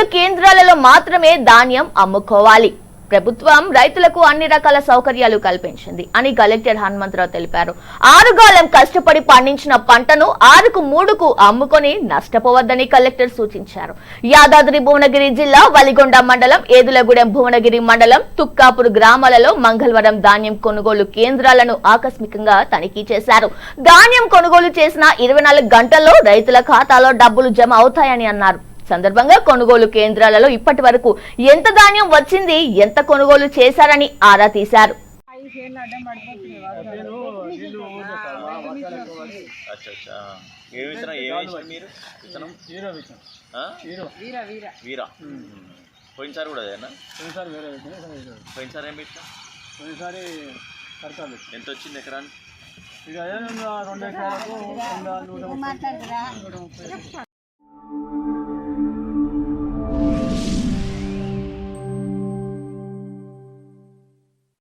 కొనుగోలు కేంద్రాలలో మాత్రమే ధాన్యం అమ్ముకోవాలి. ప్రభుత్వం రైతులకు అన్ని రకాల సౌకర్యాలు కల్పించింది అని కలెక్టర్ హనుమంతరావు తెలిపారు. ఆరుగాలం కష్టపడి పండించిన పంటను ఆరుకు మూడుకు అమ్ముకొని నష్టపోవద్దని కలెక్టర్ సూచించారు. యాదాద్రి భువనగిరి జిల్లా వలిగొండ మండలం ఏదులగూడెం భువనగిరి మండలం తుక్కాపూర్ గ్రామాలలో మంగళవారం ధాన్యం కొనుగోలు కేంద్రాలను ఆకస్మికంగా తనిఖీ చేశారు. ధాన్యం కొనుగోలు చేసిన ఇరవై నాలుగు గంటల్లో రైతుల ఖాతాలో డబ్బులు జమ అవుతాయని అన్నారు. సందర్భంగా కొనుగోలు కేంద్రాలలో ఇప్పటి వరకు ఎంత ధాన్యం వచ్చింది ఎంత కొనుగోలు చేశారని ఆరా తీశారు. పోయినసారి కూడా పోయినసారి ఏం పెట్టినా పోయినసారి ఎంత వచ్చింది ఎకరానికి? రెండు ఎకరాలకు